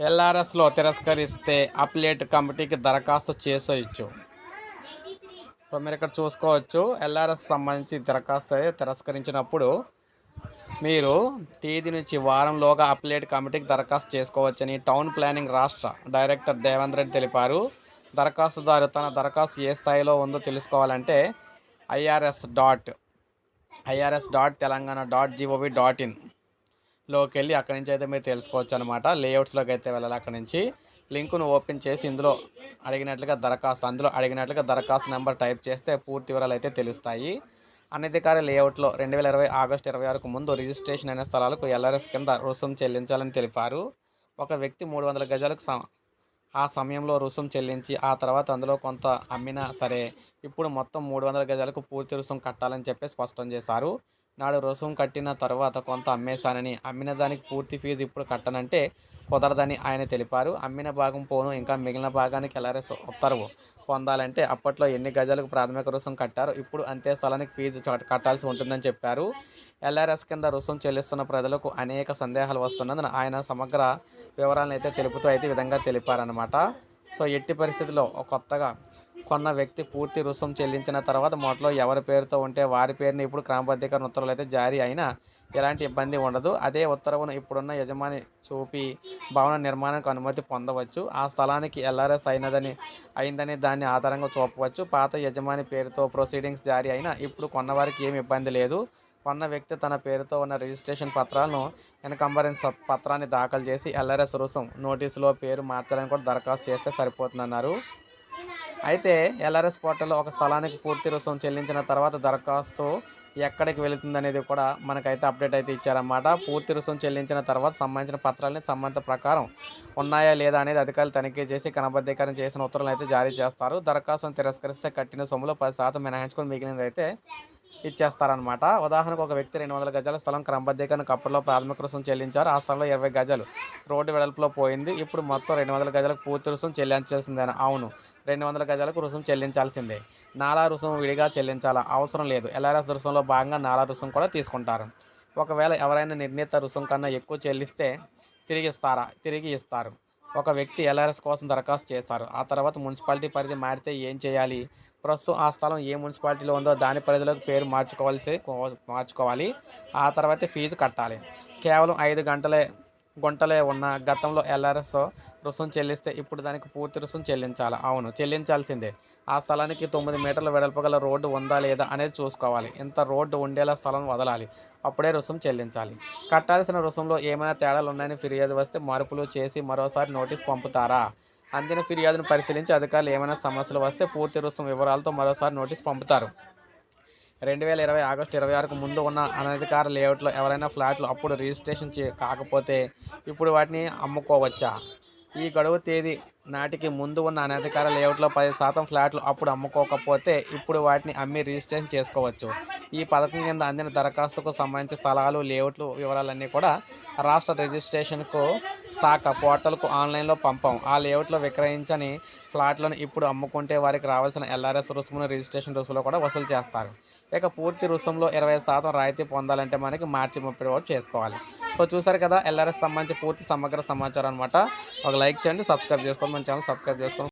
ఎల్ఆర్ఎస్లో తిరస్కరిస్తే appellate కమిటీకి దరఖాస్తు చేసేయచ్చు సో మీరు ఇక్కడ చూసుకోవచ్చు ఎల్ఆర్ఎస్ సంబంధించి దరఖాస్తు తిరస్కరించినప్పుడు మీరు తేదీ నుంచి వారంలోగా అప్లేట్ కమిటీకి దరఖాస్తు చేసుకోవచ్చని టౌన్ ప్లానింగ్ రాష్ట్ర డైరెక్టర్ దేవేంద్ర రెడ్డి తెలిపారు. దరఖాస్తుదారు తన దరఖాస్తు ఏ స్థాయిలో ఉందో తెలుసుకోవాలంటే IRS dot IRS dot Telangana dot GOV dot in లోకి వెళ్ళి అక్కడి నుంచి అయితే మీరు తెలుసుకోవచ్చు అనమాట లేఅవుట్స్లోకి అయితే వెళ్ళాలి అక్కడి నుంచి. లింకును ఓపెన్ చేసి ఇందులో అడిగినట్లుగా దరఖాస్తు అందులో అడిగినట్లుగా దరఖాస్తు నెంబర్ టైప్ చేస్తే పూర్తి వివరాలు అయితే తెలుస్తాయి. అనధికార లేఅవుట్లో రెండు వేల ఇరవై ఆగస్టు ఇరవై ఆరుకు ముందు రిజిస్ట్రేషన్ అయిన స్థలాలకు ఎల్ఆర్ఎస్ కింద రుసుం చెల్లించాలని తెలిపారు. ఒక వ్యక్తి మూడు వందల గజాలకు స- ఆ సమయంలో రుసుం చెల్లించి ఆ తర్వాత అందులో కొంత అమ్మినా సరే ఇప్పుడు మొత్తం మూడు వందల గజాలకు పూర్తి రుసుం కట్టాలని చెప్పి స్పష్టం చేశారు. నాడు రుసుం కట్టిన తర్వాత కొంత అమ్మేశానని అమ్మిన దానికి పూర్తి ఫీజు ఇప్పుడు కట్టనంటే కుదరదని ఆయన తెలిపారు. అమ్మిన భాగం పోను ఇంకా మిగిలిన భాగానికి ఎల్ఆర్ఎస్ ఉత్తర్వు పొందాలంటే అప్పట్లో ఎన్ని గజాలకు ప్రాథమిక రుసుం కట్టారు ఇప్పుడు అంతే స్థలానికి ఫీజు కట్టాల్సి ఉంటుందని చెప్పారు. ఎల్ఆర్ఎస్ కింద రుసుం చెల్లిస్తున్న ప్రజలకు అనేక సందేహాలు వస్తున్నందున ఆయన సమగ్ర వివరాలను అయితే తెలుపుతూ అయితే విధంగా తెలిపారనమాట సో ఎట్టి పరిస్థితుల్లో కొత్తగా కొన్న వ్యక్తి పూర్తి రుసుం చెల్లించిన తర్వాత మొదట్లో ఎవరి పేరుతో ఉంటే వారి పేరుని ఇప్పుడు క్రమబద్ధీకరణ ఉత్తర్వులు అయితే జారీ అయినా ఎలాంటి ఇబ్బంది ఉండదు. అదే ఉత్తర్వును ఇప్పుడున్న యజమాని చూపి భవన నిర్మాణానికి అనుమతి పొందవచ్చు. ఆ స్థలానికి ఎల్ఆర్ఎస్ అయినదని అయిందని దాన్ని ఆధారంగా చూపవచ్చు. పాత యజమాని పేరుతో ప్రొసీడింగ్స్ జారీ అయినా ఇప్పుడు కొన్నవారికి ఏమి ఇబ్బంది లేదు. కొన్న వ్యక్తి తన పేరుతో ఉన్న రిజిస్ట్రేషన్ పత్రాలను ఎన్కంబరెన్స్ పత్రాన్ని దాఖలు చేసి ఎల్ఆర్ఎస్ రుసుం నోటీసులో పేరు మార్చాలని కూడా దరఖాస్తు చేస్తే సరిపోతుందన్నారు. అయితే ఎల్ఆర్ఎస్ పోర్టల్లో ఒక స్థలానికి పూర్తి రుసుం చెల్లించిన తర్వాత దరఖాస్తు ఎక్కడికి వెళుతుంది అనేది కూడా మనకైతే అప్డేట్ అయితే ఇచ్చారన్నమాట. పూర్తి రుసుం చెల్లించిన తర్వాత సంబంధించిన పత్రాలని సంబంధ ప్రకారం ఉన్నాయా లేదా అనేది అధికారులు తనిఖీ చేసి క్రమబద్ధీకరణ చేసిన ఉత్తర్వులు అయితే జారీ చేస్తారు. దరఖాస్తును తిరస్కరిస్తే కట్టిన సొమ్ములో పది శాతం మినహాయించుకొని మిగిలినది అయితే ఇచ్చేస్తారనమాట ఉదాహరణకు ఒక వ్యక్తి రెండు వందల గజాల స్థలం క్రమబద్ధీకరణ కప్పట్లో ప్రాథమిక రుసుము చెల్లించారు. ఆ స్థలంలో ఇరవై గజాలు రోడ్డు వెడల్పులో పోయింది. ఇప్పుడు మొత్తం రెండు వందల గజాలకు పూర్తి రుసుము చెల్లించాల్సిందేనా అవును రెండు వందల గజాలకు రుసుము చెల్లించాల్సిందే. నాలా రుసుము విడిగా చెల్లించాలా? అవసరం లేదు. ఎల్ఆర్ఎస్ రుసుములో భాగంగా నాలా రుసుం కూడా తీసుకుంటారు. ఒకవేళ ఎవరైనా నిర్ణీత రుసుం కన్నా ఎక్కువ చెల్లిస్తే తిరిగి ఇస్తారా? తిరిగి ఇస్తారు. ఒక వ్యక్తి ఎల్ఆర్ఎస్ కోసం దరఖాస్తు చేస్తారు. ఆ తర్వాత మున్సిపాలిటీ పరిధి మారితే ఏం చేయాలి? ప్రస్తుతం ఆ స్థలం ఏ మున్సిపాలిటీలో ఉందో దాని పరిధిలోకి పేరు మార్చుకోవాల్సి మార్చుకోవాలి. ఆ తర్వాత ఫీజు కట్టాలి. కేవలం ఐదు గంటలే గుంటలే ఉన్న గతంలో ఎల్ఆర్ఎస్ రుసుం చెల్లిస్తే ఇప్పుడు దానికి పూర్తి రుసుం చెల్లించాలి? అవును చెల్లించాల్సిందే. ఆ స్థలానికి తొమ్మిది మీటర్ల వెడల్పు గల రోడ్డు ఉందా లేదా అనేది చూసుకోవాలి. ఇంత రోడ్డు ఉండేలా స్థలం వదలాలి. అప్పుడే రుసుం చెల్లించాలి. కట్టాల్సిన రుసుంలో ఏమైనా తేడాలు ఉన్నాయని ఫిర్యాదు వస్తే మార్పులు చేసి మరోసారి నోటీస్ పంపుతారా? అందిన ఫిర్యాదును పరిశీలించి అధికారులు ఏమైనా సమస్యలు వస్తే పూర్తి రుసుం వివరాలతో మరోసారి నోటీస్ పంపుతారు. రెండు వేల ఇరవై ఆగస్టు ఇరవై ఆరుకు ముందు ఉన్న అనధికార లేఅవుట్లో ఎవరైనా ఫ్లాట్లు అప్పుడు రిజిస్ట్రేషన్ చే కాకపోతే ఇప్పుడు వాటిని అమ్ముకోవచ్చా? ఈ గడువు తేదీ నాటికి ముందు ఉన్న అనధికార లేఅవుట్లో పది శాతం ఫ్లాట్లు అప్పుడు అమ్ముకోకపోతే ఇప్పుడు వాటిని అమ్మి రిజిస్ట్రేషన్ చేసుకోవచ్చు. ఈ పథకం కింద అందిన దరఖాస్తుకు సంబంధించిన స్థలాలు లేఅవుట్లు వివరాలన్నీ కూడా రాష్ట్ర రిజిస్ట్రేషన్కు శాఖ పోర్టల్కు ఆన్లైన్లో పంపాం. ఆ లేఅవుట్లో విక్రయించని ఫ్లాట్లను ఇప్పుడు అమ్ముకుంటే వారికి రావాల్సిన ఎల్ఆర్ఎస్ రుసుమును రిజిస్ట్రేషన్ రుసుములో కూడా వసూలు చేస్తారు. ఇక పూర్తి రుసుములో ఇరవై శాతం రాయితీ పొందాలంటే మనకి మార్చి ముప్పై వరకు చేసుకోవాలి. సో చూసారు కదా ఎల్ఆర్ఎస్ సంబంధించి పూర్తి సమగ్ర సమాచారం అనమాట ఒక లైక్ చేయండి సబ్స్క్రైబ్ చేసుకోండి. మన ఛానల్ సబ్స్క్రైబ్ చేసుకోండి.